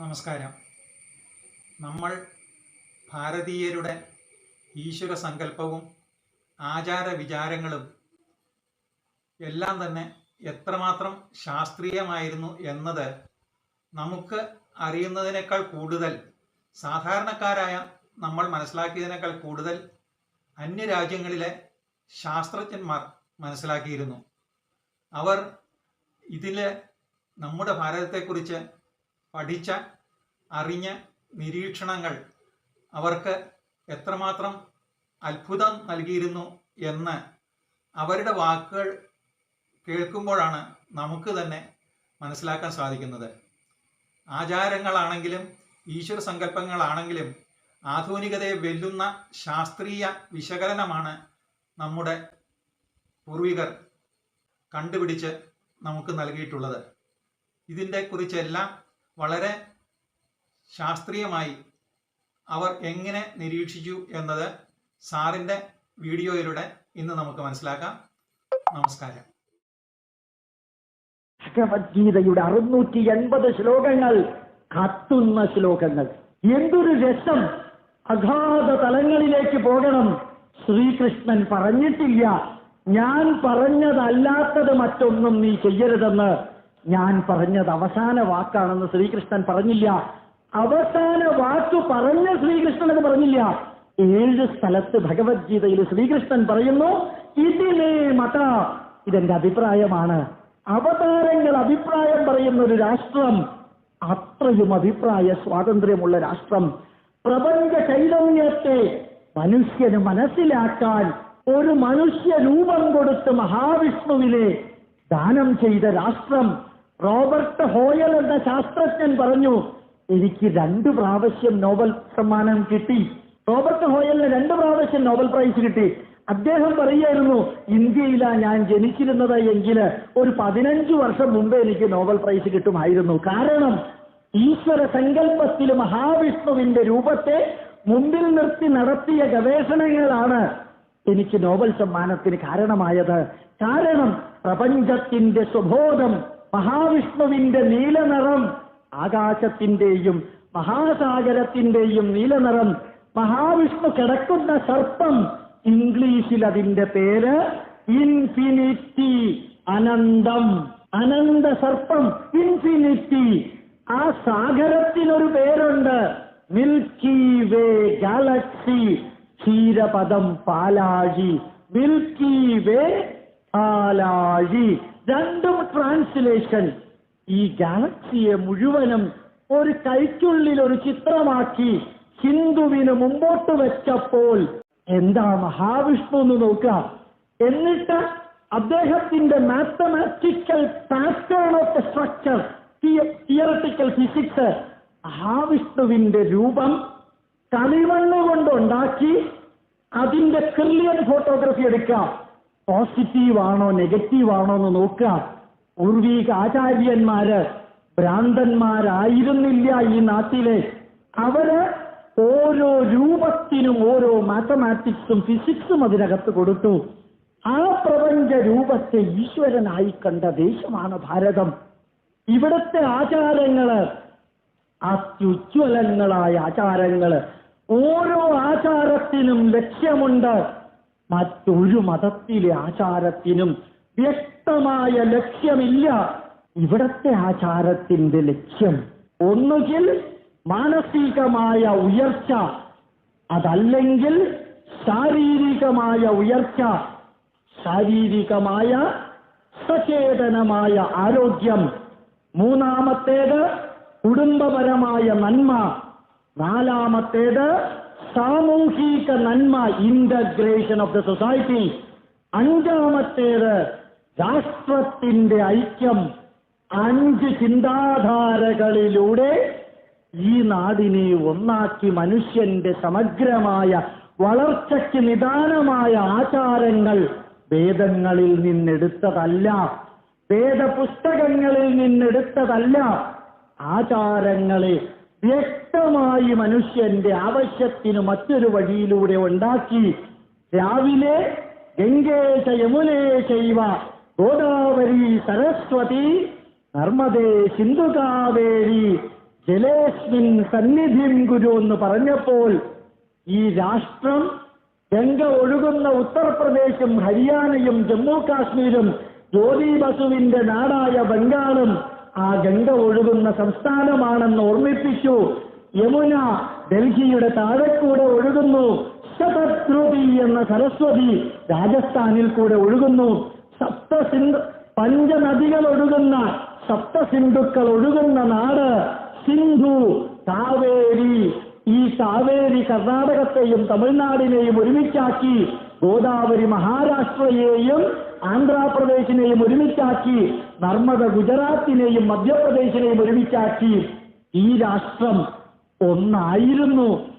നമസ്കാരം. നമ്മൾ ഭാരതീയരുടെ ഈശ്വര സങ്കല്പവും ആചാര വിചാരങ്ങളും എല്ലാം തന്നെ എത്രമാത്രം ശാസ്ത്രീയമായിരുന്നു എന്നത് നമുക്ക് അറിയുന്നതിനേക്കാൾ കൂടുതൽ സാധാരണക്കാരായ നമ്മൾ മനസ്സിലാക്കിയതിനേക്കാൾ കൂടുതൽ അന്യരാജ്യങ്ങളിലെ ശാസ്ത്രജ്ഞന്മാർ മനസ്സിലാക്കിയിരുന്നു. അവർ ഇതിലെ നമ്മുടെ ഭാരതത്തെക്കുറിച്ച് പഠിച്ച അറിഞ്ഞ നിരീക്ഷണങ്ങൾ അവർക്ക് എത്രമാത്രം അത്ഭുതം നൽകിയിരുന്നു എന്ന് അവരുടെ വാക്കുകൾ കേൾക്കുമ്പോഴാണ് നമുക്ക് തന്നെ മനസ്സിലാക്കാൻ സാധിക്കുന്നത്. ആചാരങ്ങളാണെങ്കിലും ഈശ്വര സങ്കല്പങ്ങളാണെങ്കിലും ആധുനികതയെ വെല്ലുന്ന ശാസ്ത്രീയ വിശകലനമാണ് നമ്മുടെ പൂർവികർ കണ്ടുപിടിച്ച് നമുക്ക് നൽകിയിട്ടുള്ളത്. ഇതിന്റെ കുറിച്ചെല്ലാം വളരെ ശാസ്ത്രീയമായി അവർ എങ്ങനെ നിരീക്ഷിച്ചു എന്നത് സാറിന്റെ വീഡിയോയിലൂടെ ഇന്ന് നമുക്ക് മനസ്സിലാക്കാം. നമസ്കാരം. ഭഗവത്ഗീതയുടെ അറുന്നൂറ്റി എൺപത് ശ്ലോകങ്ങൾ കത്തുന്ന ശ്ലോകങ്ങൾ. എന്തൊരു രസം! അഗാധ തലങ്ങളിലേക്ക് പോകണം. ശ്രീകൃഷ്ണൻ പറഞ്ഞിട്ടില്ല. ഞാൻ പറഞ്ഞതല്ലാത്തത് മറ്റൊന്നും നീ ചെയ്യരുതെന്ന് ഞാൻ പറഞ്ഞത് അവസാന വാക്കാണെന്ന് ശ്രീകൃഷ്ണൻ പറഞ്ഞില്ല. അവസാന വാക്ക് പറഞ്ഞ ശ്രീകൃഷ്ണൻ അത് പറഞ്ഞില്ല. ഏഴ് സ്ഥലത്ത് ഭഗവത്ഗീതയിൽ ശ്രീകൃഷ്ണൻ പറയുന്നു ഇതിനെ മത. ഇതെന്റെ അഭിപ്രായമാണ്. അവതാരങ്ങൾ അഭിപ്രായം പറയുന്ന ഒരു രാഷ്ട്രം അത്രയും അഭിപ്രായ സ്വാതന്ത്ര്യമുള്ള രാഷ്ട്രം. പ്രപഞ്ച ചൈതന്യത്തെ മനുഷ്യന് മനസ്സിലാക്കാൻ ഒരു മനുഷ്യ രൂപം കൊടുത്ത് മഹാവിഷ്ണുവിനെ ദാനം ചെയ്ത രാഷ്ട്രം റോബർട്ട് ഹോയൽ എന്ന ശാസ്ത്രജ്ഞൻ പറഞ്ഞു എനിക്ക് രണ്ടു പ്രാവശ്യം നോബൽ സമ്മാനം കിട്ടി. റോബർട്ട് ഹോയലിന് രണ്ട് പ്രാവശ്യം നോബൽ പ്രൈസ് കിട്ടി. അദ്ദേഹം പറയായിരുന്നു ഇന്ത്യയിലാ ഞാൻ ജനിച്ചിരുന്നത് എങ്കിൽ ഒരു പതിനഞ്ചു വർഷം മുമ്പേ എനിക്ക് നോബൽ പ്രൈസ് കിട്ടുമായിരുന്നു. കാരണം ഈശ്വര സങ്കല്പത്തിൽ മഹാവിഷ്ണുവിന്റെ രൂപത്തെ മുമ്പിൽ നിർത്തി നടത്തിയ ഗവേഷണങ്ങളാണ് എനിക്ക് നോബൽ സമ്മാനത്തിന് കാരണമായത്. കാരണം പ്രപഞ്ചത്തിന്റെ സ്വബോധം മഹാവിഷ്ണുവിന്റെ നീലനിറം ആകാശത്തിന്റെയും മഹാസാഗരത്തിന്റെയും നീലനിറം. മഹാവിഷ്ണു കിടക്കുന്ന സർപ്പം ഇംഗ്ലീഷിൽ അതിന്റെ പേര് ഇൻഫിനിറ്റി അനന്തം. അനന്ത സർപ്പം ഇൻഫിനിറ്റി. ആ സാഗരത്തിനൊരു പേരുണ്ട്. മിൽക്കി വേ ഗാലക്സി. ക്ഷീരപദം പാലാഴി. മിൽക്കി വേ പാലാഴി. രണ്ടും ട്രാൻസ്ലേഷൻ ഈ ഗാലക്സിയെ മുഴുവനും ഒരു കൈക്കുള്ളിൽ ഒരു ചിത്രമാക്കി ഹിന്ദുവിന് മുമ്പോട്ട് വെച്ചപ്പോൾ എന്താ മഹാവിഷ്ണു എന്ന് നോക്കുക. എന്നിട്ട് അദ്ദേഹത്തിന്റെ mathematical pattern of structure theoretical physics മഹാവിഷ്ണുവിന്റെ രൂപം കളിമണ്ണ് കൊണ്ടുണ്ടാക്കി അതിന്റെ ക്രില്യൻ ഫോട്ടോഗ്രാഫി എടുക്കാം. പോസിറ്റീവ് ആണോ നെഗറ്റീവ് ആണോ എന്ന് നോക്കുക. പൂർവീക ആചാര്യന്മാര് ഭ്രാന്തന്മാരായിരുന്നില്ല ഈ നാട്ടിലെ. അവർ ഓരോ രൂപത്തിനും ഓരോ മാത്തമാറ്റിക്സും ഫിസിക്സും അതിനകത്ത് കൊടുത്തു. ആ പ്രപഞ്ച രൂപത്തെ ഈശ്വരനായി കണ്ട ദേശമാണ് ഭാരതം. ഇവിടുത്തെ ആചാരങ്ങൾ അത്യുജ്വലങ്ങളായ ആചാരങ്ങൾ ഓരോ ആചാരത്തിനും ലക്ഷ്യമുണ്ട്. മറ്റൊരു മതത്തിലെ ആചാരത്തിനും വ്യക്തമായ ലക്ഷ്യമില്ല. ഇവിടത്തെ ആചാരത്തിന്റെ ലക്ഷ്യം ഒന്നുകിൽ മാനസികമായ ഉയർച്ച അതല്ലെങ്കിൽ ശാരീരികമായ ഉയർച്ച ശാരീരികമായ സചേതനമായ ആരോഗ്യം. മൂന്നാമത്തേത് കുടുംബപരമായ നന്മ. നാലാമത്തേത് സാമൂഹിക നന്മ ഇന്റഗ്രേഷൻ ഓഫ് ദ സൊസൈറ്റി അഞ്ചാമത്തേത് രാഷ്ട്രത്തിന്റെ ഐക്യം. അഞ്ച് ചിന്താധാരകളിലൂടെ ഈ നാടിനെ ഒന്നാക്കി മനുഷ്യന്റെ സമഗ്രമായ വളർച്ചയ്ക്ക് നിദാനമായ ആചാരങ്ങൾ വേദങ്ങളിൽ നിന്നെടുത്തതല്ല. വേദപുസ്തകങ്ങളിൽ നിന്നെടുത്തതല്ല. ആചാരങ്ങളെ വ്യക്തമായി മനുഷ്യന്റെ ആവശ്യത്തിന് മറ്റൊരു വഴിയിലൂടെ ഉണ്ടാക്കി രാവിലെ ഗംഗേശ യമുനേ ചൈവ ഗോദാവരി സരസ്വതി നർമ്മദേ സിന്ധു കാവേരി ജലേസ്മിൻ സന്നിധിം ഗുരു എന്ന് പറഞ്ഞപ്പോൾ ഈ രാഷ്ട്രം ഗംഗ ഒഴുകുന്ന ഉത്തർപ്രദേശും ഹരിയാനയും ജമ്മു കാശ്മീരും ജ്യോതി ബസുവിന്റെ നാടായ ബംഗാളും ആ ഗംഗ ഒഴുകുന്ന സംസ്ഥാനമാണെന്ന് ഓർമ്മിപ്പിച്ചു. യമുന ഡൽഹിയുടെ താഴെക്കൂടെ ഒഴുകുന്നു. ശതദ്രുതി എന്ന സരസ്വതി രാജസ്ഥാനിൽ കൂടെ ഒഴുകുന്നു. സപ്തസിന്ധു പഞ്ചനദികൾ ഒഴുകുന്ന സപ്തസിന്ധുക്കൾ ഒഴുകുന്ന നാട് സിന്ധു കാവേരി. ഈ കാവേരി കർണാടകത്തെയും തമിഴ്നാടിനെയും ഒരുമിച്ചാക്കി ഗോദാവരി മഹാരാഷ്ട്രയെയും ആന്ധ്രാപ്രദേശിനെയും ഒരുമിച്ചാക്കി നർമ്മദ ഗുജറാത്തിനെയും മധ്യപ്രദേശിനെയും ഒരുമിച്ചാക്കി ഈ രാഷ്ട്രം ഒന്നായിരുന്നു.